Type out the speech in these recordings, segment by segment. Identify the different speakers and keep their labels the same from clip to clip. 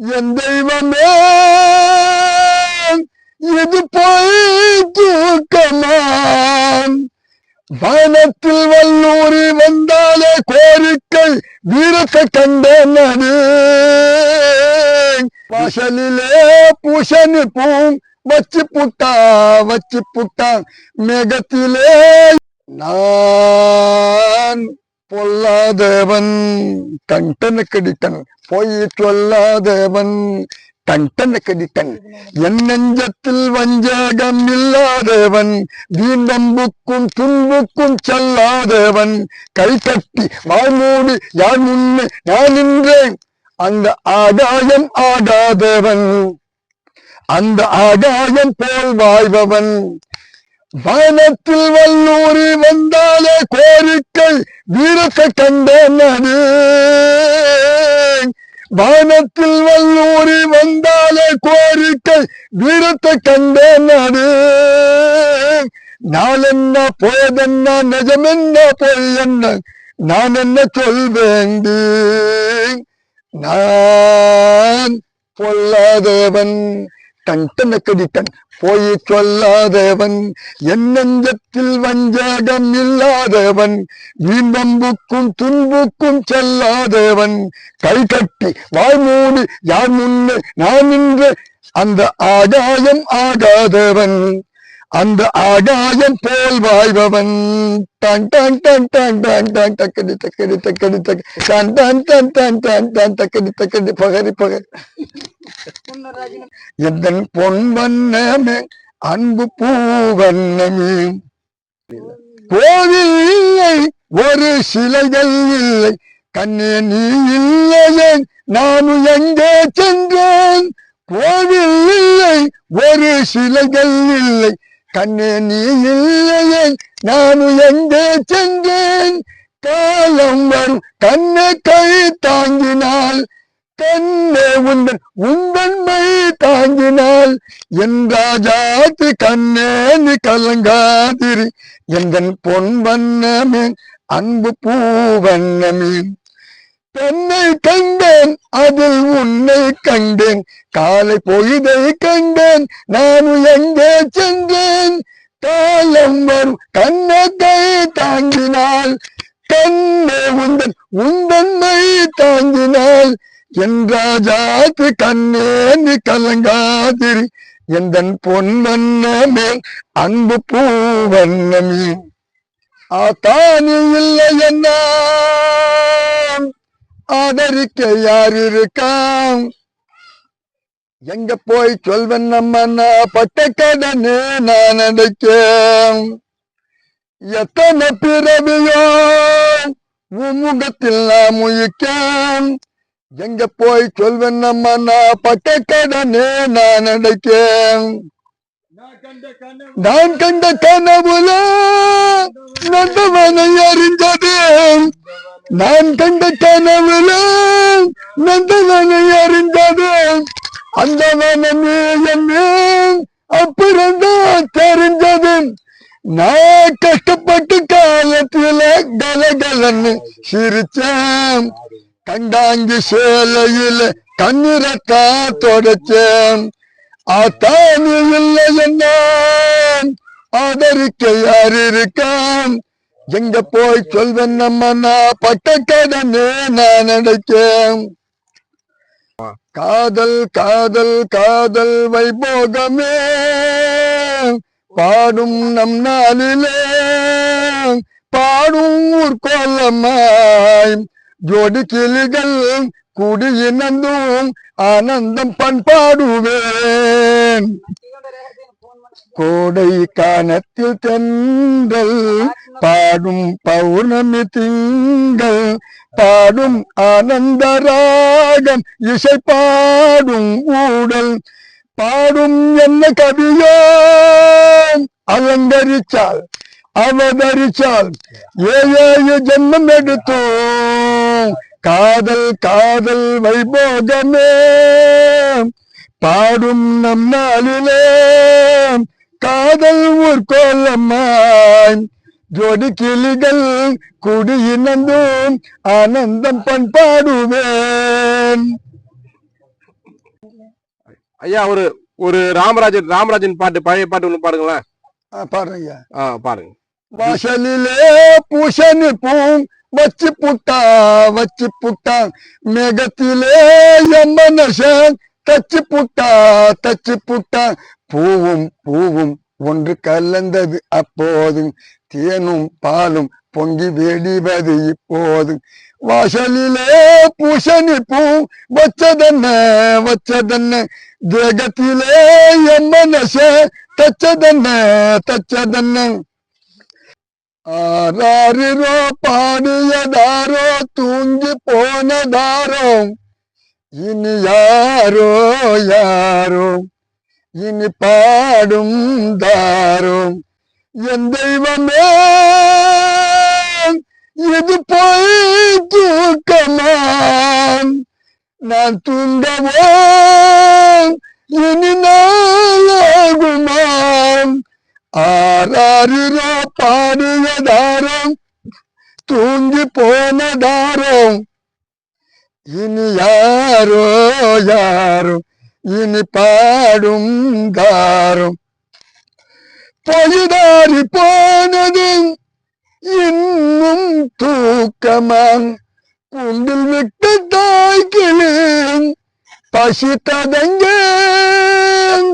Speaker 1: என் தெய்வமே இது போய் தூக்கமான் வானத்தில் வல்லூரி வந்தாலே கோரிக்கை வீரத்தை கண்டேன் வாசலிலே பூசணி பூம் வச்சு புட்டா வச்சு புட்டான் மேகத்திலே நான் பொல்லாதவன் கண்டன கடித்தன் பொய் சொல்லாதவன் கண்டன கடித்தன் என் நெஞ்சத்தில் வஞ்சகம் இல்லாதவன் வீண்டம்புக்கும் துன்புக்கும் செல்லாதவன் கை கட்டி வாழ்மூடி யார் முன்னே நான் நின்றேன். அந்த ஆதாயம் ஆகாதவன் அந்த ஆகாயம் போல் வாழ்பவன் வானத்தில் வல்லூரி வந்தாலே கோரிக்கை வீரத்தை கண்டேன் அது வானத்தில் வல்லூரி வந்தாலே கோரிக்கை வீரத்தை கண்டேன் அது நாளென்ன போயதென்ன நிஜமென்ன பொய் என்ன நான் என்ன சொல்வேண்டி? நான் பொல்லாதவன் கண்டன கடித்தன் பொய் சொல்லாதவன் என்னெஞ்சத்தில் வஞ்சகம் இல்லாதவன் வீம்பம்புக்கும் துன்புக்கும் செல்லாதவன் கை கட்டி வாய்மூடி யார் முன்னே நான் நின்ற அந்த ஆகாயம் ஆகாதவன். அந்த ஆகாயம் போல் வாழ்பவன் டன் டன் டன் டன் டன் டான் தக்கடி தக்கடி தக்கடி தக்க டன் டன் டன் டன் டன் டான் தக்கடி தக்கடி பகரி பகரி எந்தன் பொன் வண்ணமே அன்பு பூவண்ணமே கோவில் இல்லை ஒரு சிலைகள் இல்லை கண்ணே நீ இல்லையே நானும் எங்கே சென்றேன் கோவில் இல்லை ஒரு சிலைகள் இல்லை கண்ணு நீ இல்லையே நானும் எங்கே சென்றேன்? காலம் வரும் கண்ணை கை தாங்கினால். கண்ணே உந்தன் உந்தன்மை தாங்கினால். என் ராஜாத்து கண்ணே நீ கலங்காதிரி. எந்தன் பொன் வண்ணமே அன்பு பூ வண்ணமே. பெண்ணை கண்டேன் அதில் உன்னை கண்டேன். காலை பொழுதை கண்டேன் நான் எங்கே சென்றேன். காலம் வரும் கண்ணத்தை தாங்கினால். கண்ணே உந்தன் உந்தன்மை தாங்கினால். என் ராஜாத்து கண்ணே நீ கலங்காதிரி. எந்தன் பொன்னமே அன்பு பூவண்ணமே ஆத்தானி இல்லை என்ன? ஆதரிக்க யார் இருக்காம்? எங்க போய் சொல்வன் நம்ம பட்ட கடனே நான் அடைக்கேன். எத்தனை பிறவியோ உம்முகத்தில் நான் முயக்கேன் எங்க போய் சொல்வன் நம்ம பட்ட கடனே நான் அடைக்கேன். நான் கண்ட கனவுல நந்தவனை அறிஞ்சது நான் கண்ட கனவுல நந்தவனை அறிந்தது. அந்த வனமே என்ன அப்புறம்தான் தெரிஞ்சது நான் கஷ்டப்பட்டு காலத்துல கலகலன்னு சிரிச்சேன். கண்டாங்கி சேலையில கண்ணீரத்தா தொடச்சேன். ஆத்தானி இல்லை என்ன ஆதரிக்க யார் இருக்கான். எங்க போய் சொல்வேன் நம்ம நான் பட்ட கடனே நான் நினைச்சேன் காதல் காதல் காதல் வைபோகமே. பாடும் நம் நாளிலே. பாடும் ஊர்கோலமாய் ஜோடி கிளிகள் குடியினந்தும் ஆனந்தம் பண்பாடுவேன். கோடை கானத்தில் தென்றல் பாடும் பௌர்ணமி திங்கள் பாடும் ஆனந்த ராகம் இசை பாடும் ஊடல் பாடும் என்ன கவியோ அலங்கரிச்சால் அவதரிச்சால் ஏழு ஜென்மம் எடுத்தோம். காதல் காதல் வைபோகமே. பாடும் நம் நாளிலே. காதல் ஊர்கோலமாய் ஜோடி கிளிகள் குடியினந்தும் ஆனந்தம் பண்பாடுவேன்
Speaker 2: ஐயா ஒரு ஒரு ராமராஜன் ராமராஜன் பாட்டு பழைய பாட்டு
Speaker 1: ஆ, பாடுறேன் ஐயா
Speaker 2: ஆ பாருங்க
Speaker 1: வாசலிலே பூசணி பூம் வச்சு புட்டா வச்சு புட்டா மேகத்திலே எம்மனசன் தச்சு புட்டா தச்சு புட்டா பூவும் பூவும் ஒன்று கலந்தது அப்போது தேனும் பாலும் பொங்கி வெடிவது இப்போது வாசலிலே பூசணி பூ வச்சதென்ன வச்சதென்ன? தேகத்திலே எம்மனச தச்சதென்ன தச்சதென்ன? ஆறாரிரோ பாடியதாரோ தூங்கி போனதாரோ? இனி யாரோ யாரோ? இனி பாடும் தாரோ? என் தெய்வமே இது போய் தூக்கமாம் நான் தூங்கவோ? இனி நாளாகுமான் ஆறாரிரோ பாடுவதாரம் தூங்கி போனதாரம் இனி யாரோ யாரோ இனி பாடும் தாரம் பொய்தாரி போனது இன்னும் தூக்கமான் குண்டில் விட்டு தாய்க்கிளேன் பசித்ததங்கேன்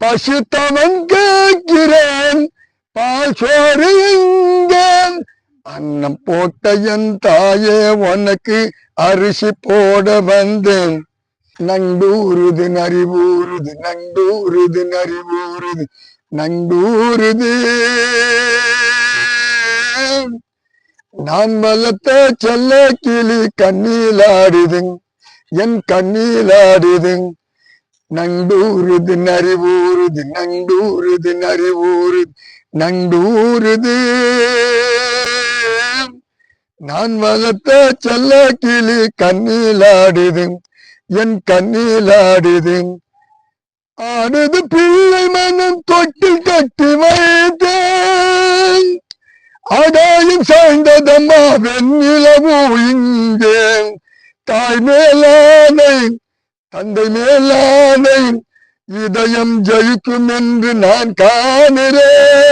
Speaker 1: பசுத்தவன் கேட்கிறேன் பால் சோறு எங்கேன் அன்னம் போட்ட என் தாயே உனக்கு அரிசி போட வந்தேன். நண்டூருது நரிவூருது நண்டூருது நரிவூருது நண்டூருது. நான் வளர்த்த செல்ல கிளி கண்ணீலாடுது என் கண்ணீலாடுது நண்டூருது நரிவூருது நண்டூருது நரிவூருது நண்டூருது. நான் வளர்த்த செல்ல கிளி கண்ணிலாடுது என் கண்ணிலாடுது ஆடுது பிள்ளை மனம் தொட்டில் கட்டி வைத்தேன். ஆதாயம் சாய்ந்ததம்மா வெண்ணிலவு இங்கே தாய் மேலானை தந்தை மேலானை இதயம் ஜெயிக்கும் என்று நான் காணுறேன்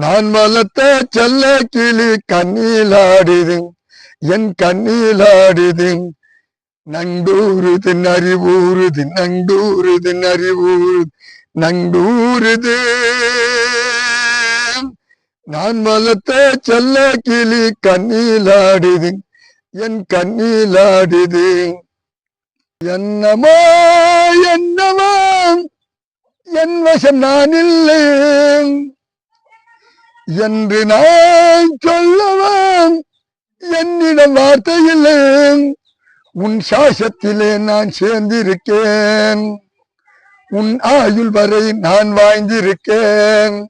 Speaker 1: நான் வளர்த்த செல்ல கிளி கண்ணீலாடுது என் கண்ணீலாடுது நங்கூருது நரிவூருது நங்கூருது நரிவூருது நங்கூருது. நான் வளர்த்த செல்ல கிளி கண்ணீலாடுது என் கண்ணீலாடுது என்னமோ என்னமோ என் வசம் நான் இல்லை. என்று நான் சொல்லவும் என்னிடம் வார்த்தை இல்லை. உன் சாசத்திலே நான் சேர்ந்திருக்கேன். உன் ஆயுள் வரை நான் வாய்ந்திருக்கேன்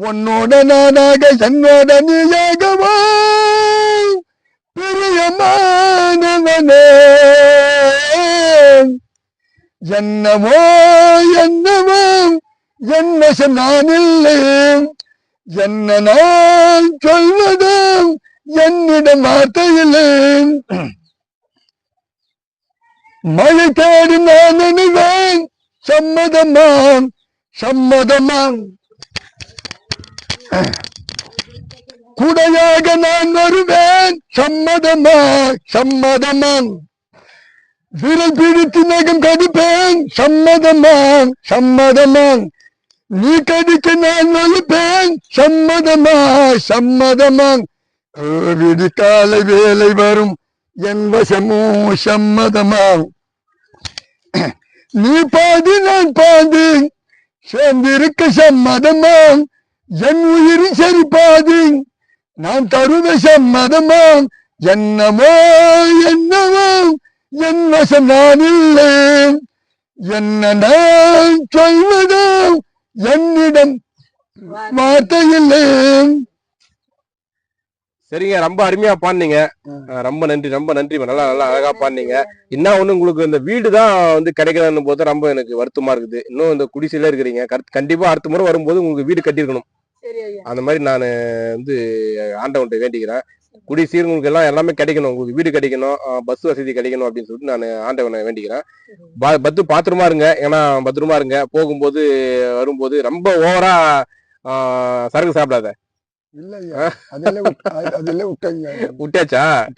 Speaker 1: உன்னோட நானாக என்னோட நீயாகவா? பிரியமானவனே. என்னவோ என்னவோ என்ன நான் இல்லை. என்ன நான் சொல்வதும் என்னிடம் வார்த்தை மழை தேடி நான் நினைவேன். சம்மதமாம் சம்மதமாம். குடையாக நான் வருவேன். சம்மதமா சம்மதமான் விரல் பிடித்து நகம் கடிப்பேன். சம்மதமான் சம்மதமான் நீ கடிக்க நான் வலிப்பேன் சம்மதமா சம்மதமா விடிக்காலை வேலை வரும். என் வசமோ சம்மதமா நீ பாதி நான் பாதி. சேர்ந்திருக்க சம்மதமா என் உயிர் சரி பாதி. நான் தருவ சம்மதமா என்னமோ என்னவோ. என் வசம் நான் இல்லை என்ன நான் சொல்வதோ? என்னிடம் வார்த்தை இல்லை
Speaker 2: சரிங்க ரொம்ப அருமையா பாடுனீங்க. அஹ் ரொம்ப நன்றி ரொம்ப நன்றி நல்லா நல்லா அழகா பாடுனீங்க. என்ன ஒண்ணு உங்களுக்கு இந்த வீடு தான் வந்து கிடைக்கலன்னு போது ரொம்ப எனக்கு வருத்தமா இருக்குது. இன்னும் இந்த குடிசையில இருக்கிறீங்க. கரெக்ட் கண்டிப்பா அடுத்த முறை வரும்போது உங்களுக்கு வீடு
Speaker 3: ஐயா.
Speaker 2: அந்த மாதிரி நான் வந்து ஆண்டவன்கிட்ட வேண்டிக்கிறேன். குடி சீர் உங்களுக்கு எல்லாம் எல்லாமே கிடைக்கணும். உங்களுக்கு வீடு கிடைக்கணும் பஸ் வசதி கிடைக்கணும் அப்படின்னு சொல்லிட்டு நான் ஆண்டவனை வேண்டிக்கிறேன். பா- பத்து பாத்திரமா இருங்க. ஏன்னா பத்திரமா இருங்க. போகும்போது வரும்போது ரொம்ப ஓவரா சரக்கு சாப்பிடாத. விட்டாச்சா?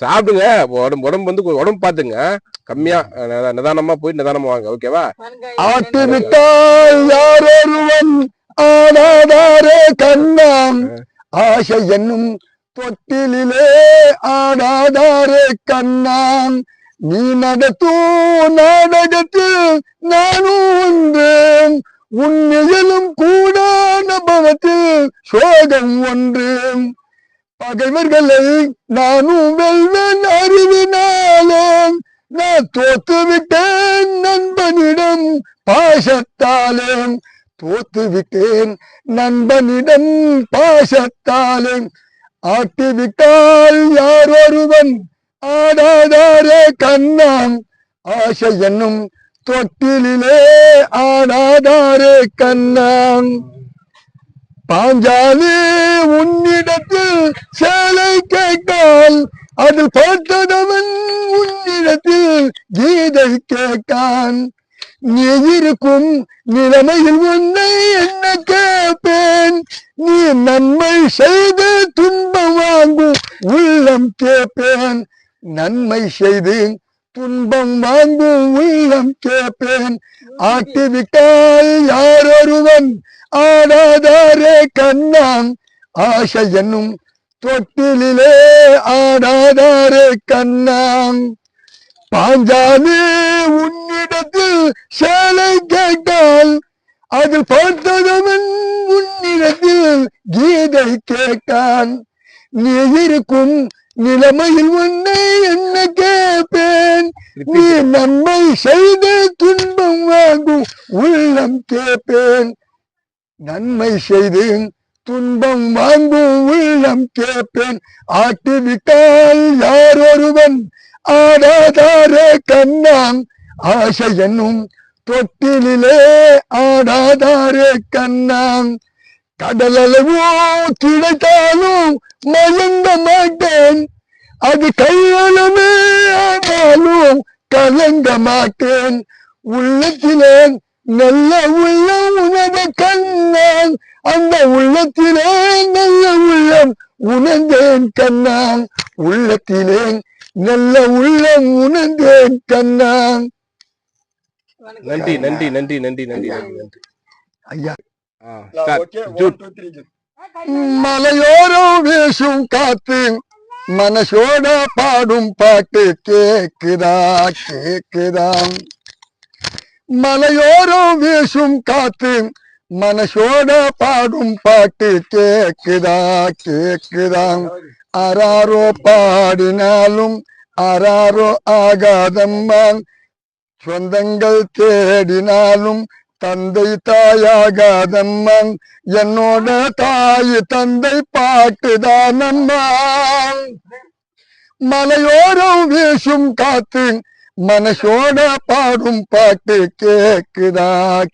Speaker 2: சாப்பிடுங்க. உடம்பு உடம்பு வந்து உடம்பு பாத்துங்க கம்மியா நிதா- நிதானமா போய் நிதானமா வாங்க. ஓகேவா?
Speaker 1: ஆட்டி விட்டால் யாரொருவன்? ஆடாதாரே கண்ணாம். ஆசை என்னும் தொட்டிலே ஆடாதாரே கண்ணான். நீ நடத்தும் நாடகத்தில் நானும் ஒன்றேன் உன்னியலும் கூட நபவத்தில் சோகம் ஒன்றேன். பகைவர்களை நானும் வெல்வேன் அறிவினாலே நான் தோத்துவிட்டேன் நண்பனிடம் பாசத்தாலே தோத்துவிட்டேன் நண்பனிடம் பாசத்தாலே ஆட்டிவிட்டால் யார் ஒருவன் ஆடாதாரே கண்ணாம் ஆசை என்னும் தொட்டிலே ஆடாதாரே கண்ணாம் பாஞ்சாலி உன்னிடத்தில் சேலை கேட்டால் அதில் பார்த்ததவன் உன்னிடத்தில் கீதை கேட்டான். நீ இருக்கும் நிலைமையில் உன்னை என்ன கேட்பேன்? நீ நன்மை செய்து துன்பம் வாங்கும் உள்ளம் கேட்பேன். நன்மை செய்து துன்பம் வாங்கும் உள்ளம் கேட்பேன். ஆட்டிவிட்டால் யாரொருவன் ஆடாதாரே கண்ணான் ஆசை என்னும் தொட்டிலே ஆடாதாரே கண்ணாம். பாஞ்சாலே உன்னிடத்தில் சேலை கேட்டால் அதில் பார்த்ததவன் உன்னிடத்தில் கீதை கேட்டான். நீ இருக்கும் நிலைமையில் உன்னை என்ன கேட்பேன்? நீ நன்மை செய்து துன்பம் வாங்கும் உள்ளம் கேட்பேன். நன்மை செய்து துன்பம் வாங்கும் உள்ளம் கேட்பேன். ஆட்டிவிட்டால் யார் ஒருவன் ஆடாதாரே கண்ணாம். ஆசை என்னும் தொட்டிலே ஆடாதாரே கண்ணாம். கடலளவோ கிடைத்தாலும் மயங்க மாட்டேன். அது கையளமே ஆனாலும் கலங்க மாட்டேன். உள்ளத்திலே நல்ல உள்ள உணர்ந்த கண்ணான் அந்த உள்ளத்திலே நல்ல உள்ளம் உணர்ந்தேன் கண்ணான் உள்ளத்திலே நல்ல உள்ளம் உணர்ந்தேன் கண்ணான்
Speaker 2: நன்றி நன்றி நன்றி நன்றி நன்றி நன்றி
Speaker 1: ஐயா. மலையோரம் வீசும் காத்து மனசோட பாடும் பாட்டு கேக்குதா கேக்குதா? மலையோரம் வீசும் காத்து மனசோட பாடும் பாட்டு கேக்குதா கேக்குதா? அராரோ பாடினாலும் அராரோ ஆகாதம்மா சொந்தங்கள் தேடினாலும் தந்தை தாயாகாதம்மா என்னோட தாய் தந்தை பாட்டுதானம்மா மலையோரம் வீசும் காத்து மனசோட பாடும் பாட்டு கேக்குதா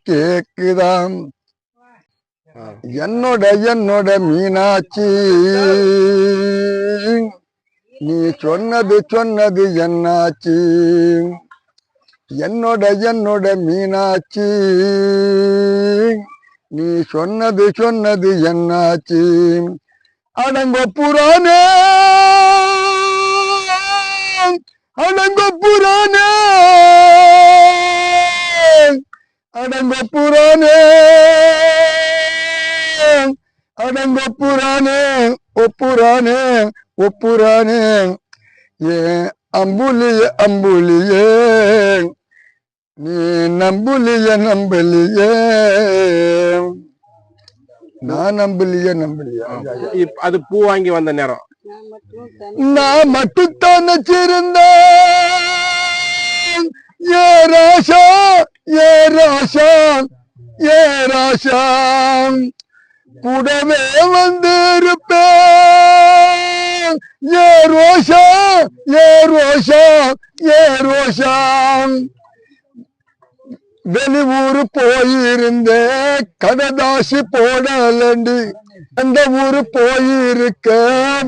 Speaker 1: கேக்குதா. என்னோட என்னோட மீனாட்சி. நீ சொன்னது சொன்னது என்னாச்சு? என்னோட என்னோட மீனாட்சி. நீ சொன்னது சொன்னது என்னாச்சு? அடங்க புறானே அடங்க புறானே அடங்க புறானே அடங்க புறானே ஒப்புறானே ஒப்புறானே ஏ அம்புலியே அம்புலியே. நீ நம்புலிய நம்பலியே. நான் நம்பலிய நம்பலியா.
Speaker 2: அது பூ வாங்கி வந்த நேரம்.
Speaker 1: நான் மட்டும்தான் வச்சிருந்தேன் ஏ ராசா ஏ ராசா ஏ ராசா. கூடவே வந்திருப்பேன். ஏ ரோஷா ஏ ரோஷா ஏ ரோஷா. வெளியூர் போயிருந்த கடதாசி போடலண்டி. அந்த ஊரு போயிருக்க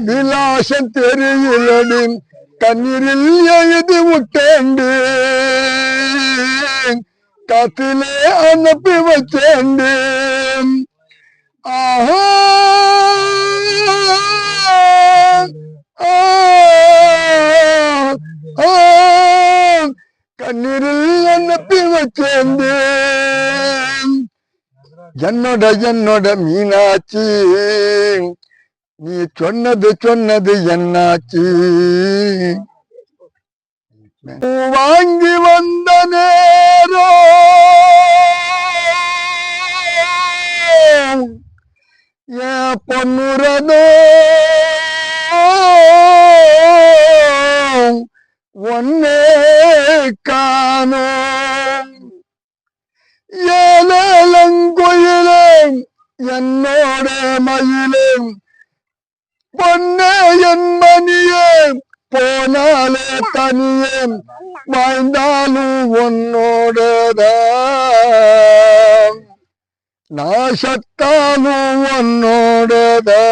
Speaker 1: விலாசம் தெரியலடி. கண்ணீரில் எழுதி விட்டேண்டு காத்திலே அனுப்பி வச்சேண்டு ஆஹா! ஆ, கண்ணீரில் அனுப்பி வச்சேண்டு என்னோட என்னோட மீனாட்சி நீ சொன்னது சொன்னது என்னாச்சு? வாங்கி வந்த நேரம் என் பொன்னுரதோ ஒன்னே கா ஏலங்குயிலும் என்னோட மயிலும் பொன்னே என் மணியே போனாலே தனியே வாய்ந்தாலும் உன்னோடதான் நாசத்தாலும் உன்னோடதான்